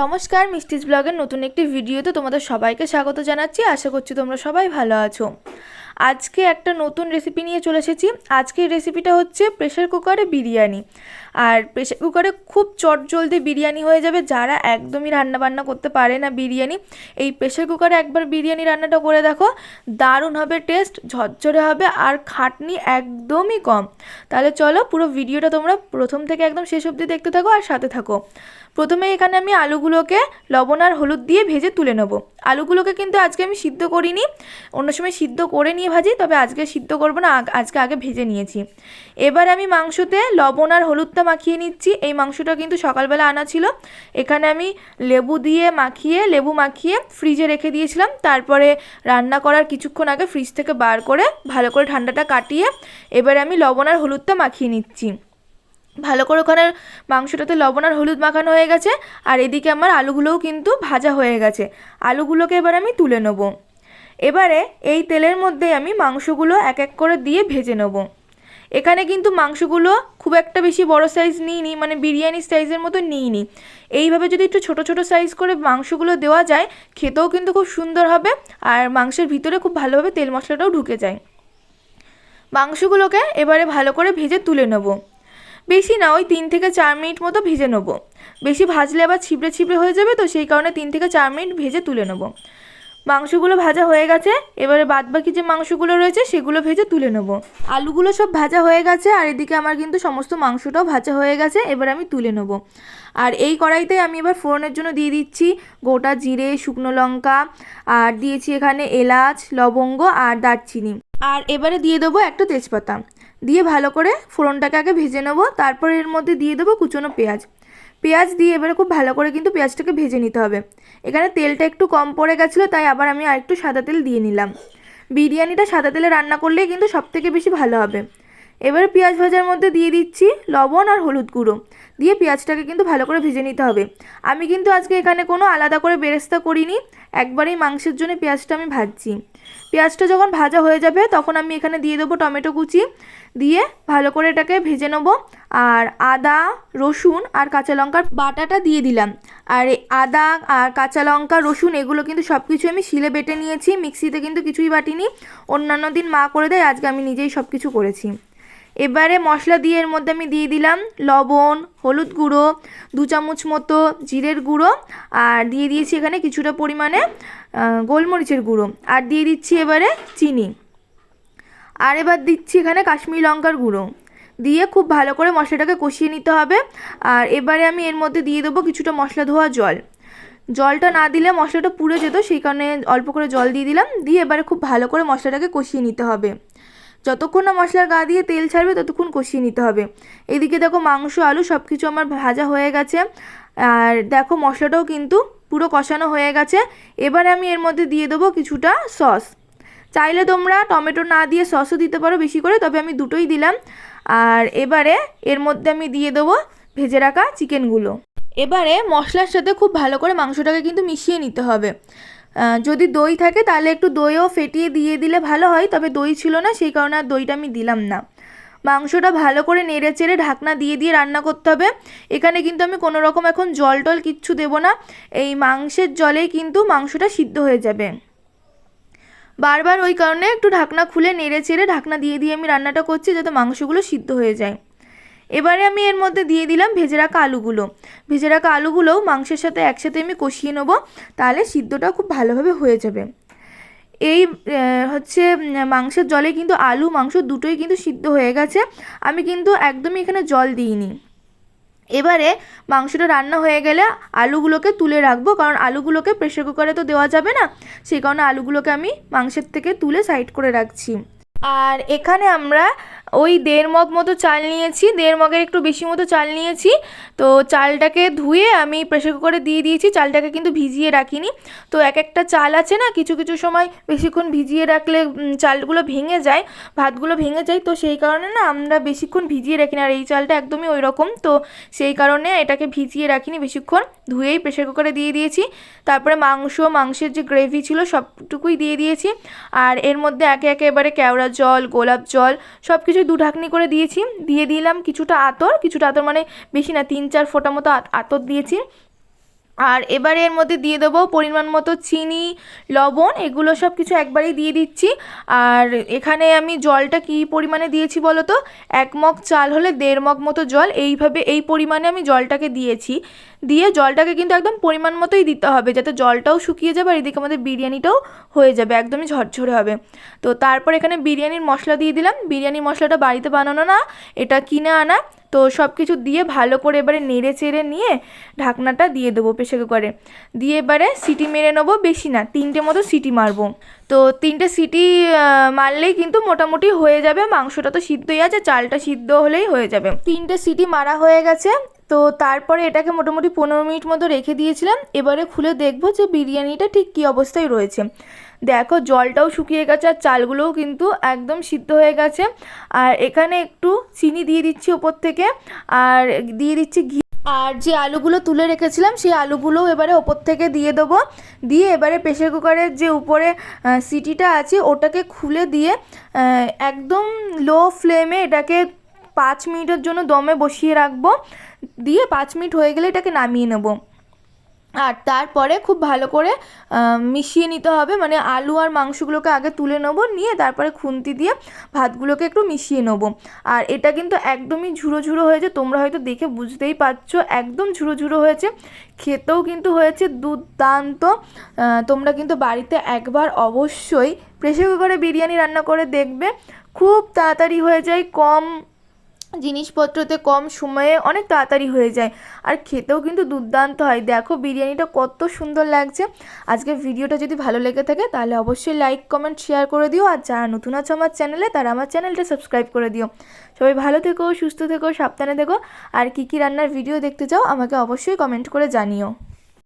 নমস্কার, মিষ্টিজ ব্লগের নতুন একটি ভিডিওতে তোমাদের সবাইকে স্বাগত জানাচ্ছি। আশা করছি তোমরা সবাই ভালো আছো। আজকে একটা নতুন রেসিপি নিয়ে চলে এসেছি। আজকের রেসিপিটা হচ্ছে প্রেশার কুকারে বিরিয়ানি। আর প্রেশার কুকারে খুব চটজলদি বিরিয়ানি হয়ে যাবে। যারা একদমই রান্না বান্না করতে পারে না বিরিয়ানি, এই প্রেশার কুকারে একবার বিরিয়ানি রান্নাটা করে দেখো, দারুণ হবে, টেস্ট ঝরঝরে হবে আর খাটনি একদমই কম। তাহলে চলো পুরো ভিডিওটা তোমরা প্রথম থেকে একদম শেষ অবধি দেখতে থাকো আর সাথে থাকো। প্রথমে এখানে আমি আলুগুলোকে লবণ আর হলুদ দিয়ে ভেজে তুলে নেব। আলুগুলোকে কিন্তু আজকে আমি সিদ্ধ করিনি, অন্য সময় সিদ্ধ করে নিয়ে ভাজি, তবে আজকে সিদ্ধ করব না আজকে আগে ভেজে নিয়েছি। এবার আমি মাংসতে লবণ আর হলুদটা মাখিয়ে নিচ্ছি। এই মাংসটা কিন্তু সকালবেলা আনা ছিল। এখানে আমি লেবু দিয়ে মাখিয়ে, লেবু মাখিয়ে ফ্রিজে রেখে দিয়েছিলাম। তারপরে রান্না করার কিছুক্ষণ আগে ফ্রিজ থেকে বার করে ভালো করে ঠান্ডাটা কাটিয়ে এবারে আমি লবণ আর হলুদটা মাখিয়ে নিচ্ছি। ভালো করে ওখানে মাংসটাতে লবণ আর হলুদ মাখানো হয়ে গেছে। আর এদিকে আমার আলুগুলোও কিন্তু ভাজা হয়ে গেছে। আলুগুলোকে এবার আমি তুলে নেব। এবারে এই তেলের মধ্যে আমি মাংসগুলো এক এক করে দিয়ে ভেজে নেব। এখানে কিন্তু মাংসগুলো খুব একটা বেশি বড় সাইজ নিইনি মানে বিরিয়ানি সাইজের মতো নিইনি। এইভাবে যদি একটু ছোট ছোট সাইজ করে মাংসগুলো দেওয়া যায়, খেতেও কিন্তু খুব সুন্দর হবে আর মাংসের ভিতরে খুব ভালোভাবে তেল মশলাটাও ঢুকে যায়। মাংসগুলোকে এবারে ভালো করে ভেজে তুলে নেব। বেশি না, ওই তিন থেকে চার মিনিট মতো ভেজে নেব। বেশি ভাজলে আবার ছিবড়ে ছিবড়ে হয়ে যাবে তো, সেই কারণে তিন থেকে চার মিনিট ভেজে তুলে নেব। মাংসগুলো ভাজা হয়ে গেছে, এবারে বাদবাকি যে মাংসগুলো রয়েছে সেগুলো ভেজে তুলে নেব। আলুগুলো সব ভাজা হয়ে গেছে, আর এদিকে আমার কিন্তু সমস্ত মাংসটাও ভাজা হয়ে গেছে, এবার আমি তুলে নেব। আর এই কড়াইতে আমি এবার ফোড়নের জন্য দিয়ে দিচ্ছি গোটা জিরে, শুকনো লঙ্কা, আর দিয়েছি এখানে এলাচ, লবঙ্গ, আর দারচিনি। আর এবারে দিয়ে দেবো একটা তেজপাতা। দিয়ে ভালো করে ফোড়নটাকে আগে ভেজে নেব, তারপর এর মধ্যে দিয়ে দেবো কুচনো পেঁয়াজ। পেঁয়াজ দিয়ে এবারে খুব ভালো করে কিন্তু পেঁয়াজটাকে ভেজে নিতে হবে। এখানে তেলটা একটু কম পড়ে গেছিল, তাই আবার আমি আরেকটু সাদা তেল দিয়ে নিলাম। বিরিয়ানিটা সাদা তেলে রান্না করলেই কিন্তু সবথেকে বেশি ভালো হবে। এবার পেঁয়াজ ভাজার মধ্যে দিয়ে দিচ্ছি লবণ আর হলুদ গুঁড়ো। দিয়ে পেঁয়াজটাকে কিন্তু ভালো করে ভেজে নিতে হবে। আমি কিন্তু আজকে এখানে কোনো আলাদা করে বেরেস্তা করিনি, একবারেই মাংসের জন্য পেঁয়াজটা আমি ভাজছি। পেঁয়াজটা যখন ভাজা হয়ে যাবে, তখন আমি এখানে দিয়ে দেবো টমেটো কুচি। দিয়ে ভালো করে এটাকে ভেজে নেব। আর আদা, রসুন আর কাঁচা লঙ্কার বাটাটা দিয়ে দিলাম। আর আদা আর কাঁচা লঙ্কা, রসুন এগুলো কিন্তু সব কিছু আমি শিলে বেটে নিয়েছি। মিক্সিতে কিন্তু কিছুই বাটিনি। অন্যান্য দিন মা করে দেয়, আজকে আমি নিজেই সব কিছু করেছি। এবারে মশলা দিয়ে এর মধ্যে আমি দিয়ে দিলাম লবণ, হলুদ গুঁড়ো, দু চামচ মতো জিরের গুঁড়ো। আর দিয়ে দিয়েছি এখানে কিছুটা পরিমাণে গোলমরিচের গুঁড়ো। আর দিয়ে দিচ্ছি এবারে চিনি। আর এবার দিচ্ছি এখানে কাশ্মীরি লঙ্কার গুঁড়ো। দিয়ে খুব ভালো করে মশলাটাকে কষিয়ে নিতে হবে। আর এবারে আমি এর মধ্যে দিয়ে দেবো কিছুটা মশলা ধোয়া জল। জলটা না দিলে মশলাটা পুড়ে যেত, সেই কারণে অল্প করে জল দিয়ে দিলাম। দিয়ে এবারে খুব ভালো করে মশলাটাকে কষিয়ে নিতে হবে। যতক্ষণ না মশলার গা দিয়ে তেল ছাড়বে, ততক্ষণ কষিয়ে নিতে হবে। এদিকে দেখো মাংস, আলু সব কিছু আমার ভাজা হয়ে গেছে। আর দেখো মশলাটাও কিন্তু পুরো কষানো হয়ে গেছে। এবার আমি এর মধ্যে দিয়ে দেবো কিছুটা সস। চাইলে তোমরা টমেটো না দিয়ে সসও দিতে পারো বেশি করে, তবে আমি দুটোই দিলাম। আর এবারে এর মধ্যে আমি দিয়ে দেবো ভেজে রাখা চিকেনগুলো। এবারে মশলার সাথে খুব ভালো করে মাংসটাকে কিন্তু মিশিয়ে নিতে হবে। যদি দই থাকে তাহলে একটু দইও ফেটিয়ে দিয়ে দিলে ভালো হয়, তবে দই ছিল না, সেই কারণে আর দইটা আমি দিলাম না। মাংসটা ভালো করে নেড়ে চেড়ে ঢাকনা দিয়ে দিয়ে রান্না করতে হবে। এখানে কিন্তু আমি কোনো রকম এখন জল টল কিচ্ছু দেবো না। এই মাংসের জলেই কিন্তু মাংসটা সিদ্ধ হয়ে যাবে। বারবার ওই কারণে একটু ঢাকনা খুলে নেড়ে চেড়ে ঢাকনা দিয়ে দিয়ে আমি রান্নাটা করছি যাতে মাংসগুলো সিদ্ধ হয়ে যায়। এবারে আমি এর মধ্যে দিয়ে দিলাম ভেজে রাখা আলুগুলো। ভেজে রাখা আলুগুলোও মাংসের সাথে একসাথে আমি কষিয়ে নেব, তাহলে সিদ্ধটা খুব ভালোভাবে হয়ে যাবে। এই হচ্ছে মাংসের জলে কিন্তু আলু, মাংস দুটোই কিন্তু সিদ্ধ হয়ে গেছে। আমি কিন্তু একদমই এখানে জল দিইনি। এবারে মাংসটা রান্না হয়ে গেলে আলুগুলোকে তুলে রাখব, কারণ আলুগুলোকে প্রেশার কুকারে তো দেওয়া যাবে না। সেই কারণে আলুগুলোকে আমি মাংসের থেকে তুলে সাইড করে রাখছি। আর এখানে আমরা ওই দেড় মগ মতো চাল নিয়েছি, দেড় মগের একটু বেশি মতো চাল নিয়েছি। তো চালটাকে ধুয়ে আমি প্রেশার কুকারে দিয়ে দিয়েছি, চালটাকে কিন্তু ভিজিয়ে রাখিনি। তো এক একটা চাল আছে না, কিছু কিছু সময় বেশিক্ষণ ভিজিয়ে রাখলে চালগুলো ভেঙে যায়, ভাতগুলো ভেঙে যায়। তো সেই কারণে না, আমরা বেশিক্ষণ ভিজিয়ে রাখি না আর এই চালটা একদমই ওই রকম। তো সেই কারণে এটাকে ভিজিয়ে রাখিনি বেশিক্ষণ, ধুয়েই প্রেশার কুকারে দিয়ে দিয়েছি। তারপরে মাংস, মাংসের যে গ্রেভি ছিল, সবটুকুই দিয়ে দিয়েছি। আর এর মধ্যে একে একে এবারে কেওড়া জল, গোলাপ জল সব কিছু দু ঢাকনি করে দিয়েছি। দিয়ে দিলাম কিছুটা আতর কিছুটা আতর মানে বেশি না, তিন চার ফোঁটা মতো আত- আতর দিয়েছি। আর এবারে এর মধ্যে দিয়ে দেবো পরিমাণ মতো চিনি, লবণ, এগুলো সব কিছু একবারেই দিয়ে দিচ্ছি। আর এখানে আমি জলটা কী পরিমাণে দিয়েছি বলো তো? এক মগ চাল হলে দেড় মগ মতো জল, এইভাবে এই পরিমাণে আমি জলটাকে দিয়েছি। দিয়ে জলটাকে কিন্তু একদম পরিমাণ মতোই দিতে হবে, যাতে জলটাও শুকিয়ে যাবে আর এদিকে আমাদের বিরিয়ানিটাও হয়ে যাবে, একদমই ঝরঝরে হবে। তো তারপর এখানে বিরিয়ানির মশলা দিয়ে দিলাম। বিরিয়ানি মশলাটা বাড়িতে বানানো না, এটা কিনে আনা। তো সব কিছু দিয়ে ভালো করে এবারে নেড়ে চেড়ে নিয়ে ঢাকনাটা দিয়ে দেবো প্রেশার কুকারে। দিয়ে এবারে সিটি মেরে নেব বেশি না, তিনটে মতো সিটি মারবো। তো তিনটে সিটি মারলেই কিন্তু মোটামুটি হয়ে যাবে, মাংসটা তো সিদ্ধই আছে, চালটা সিদ্ধ হলেই হয়ে যাবে। তিনটে সিটি মারা হয়ে গেছে, তো তারপরে এটাকে মোটামুটি পনেরো মিনিট মতো রেখে দিয়েছিলাম, এবারে খুলে দেখব যে বিরিয়ানিটা ঠিক কী অবস্থায় রয়েছে। দেখো জলটাও শুকিয়ে গেছে আর চালগুলোও কিন্তু একদম সিদ্ধ হয়ে গেছে। আর এখানে একটু চিনি দিয়ে দিচ্ছি ওপর থেকে। আর দিয়ে দিচ্ছি ঘি। আর যে আলুগুলো তুলে রেখেছিলাম, সেই আলুগুলোও এবারে ওপর থেকে দিয়ে দেবো। দিয়ে এবারে প্রেশার কুকারের যে উপরে সিটিটা আছে, ওটাকে খুলে দিয়ে একদম লো ফ্লেমে এটাকে পাঁচ মিনিটের জন্য দমে বসিয়ে রাখব। দিয়ে পাঁচ মিনিট হয়ে গেলে এটাকে নামিয়ে নেব। আর তারপরে খুব ভালো করে মিশিয়ে নিতে হবে। মানে আলু আর মাংসগুলোকে আগে তুলে নেব, নিয়ে তারপরে খুন্তি দিয়ে ভাতগুলোকে একটু মিশিয়ে নেব। আর এটা কিন্তু একদমই ঝুড়ো ঝুড়ো হয়েছে, তোমরা হয়তো দেখে বুঝতেই পারছ, একদম ঝুড়ো ঝুড়ো হয়েছে। খেতেও কিন্তু হয়েছে দুর্দান্ত। তোমরা কিন্তু বাড়িতে একবার অবশ্যই প্রেসার কুকারে বিরিয়ানি রান্না করে দেখবে। খুব তাড়াতাড়ি হয়ে যায়, কম জিনিসপত্রতে কম সময়ে অনেক তাড়াতাড়ি হয়ে যায়। আর খেতেও কিন্তু দুর্দান্ত হয়। দেখো বিরিয়ানিটা কত সুন্দর লাগছে। আজকে ভিডিওটা যদি ভালো লেগে থাকে, তাহলে অবশ্যই লাইক কমেন্ট শেয়ার করে দিও। আর যারা নতুন আছে আমার চ্যানেলে তারা আমার চ্যানেলটা সাবস্ক্রাইব করে দিও। সবাই ভালো থেকো, সুস্থ থেকো, সাবধানে থেকো। আর কী কী রান্নার ভিডিও দেখতে চাও, আমাকে অবশ্যই কমেন্ট করে জানিও।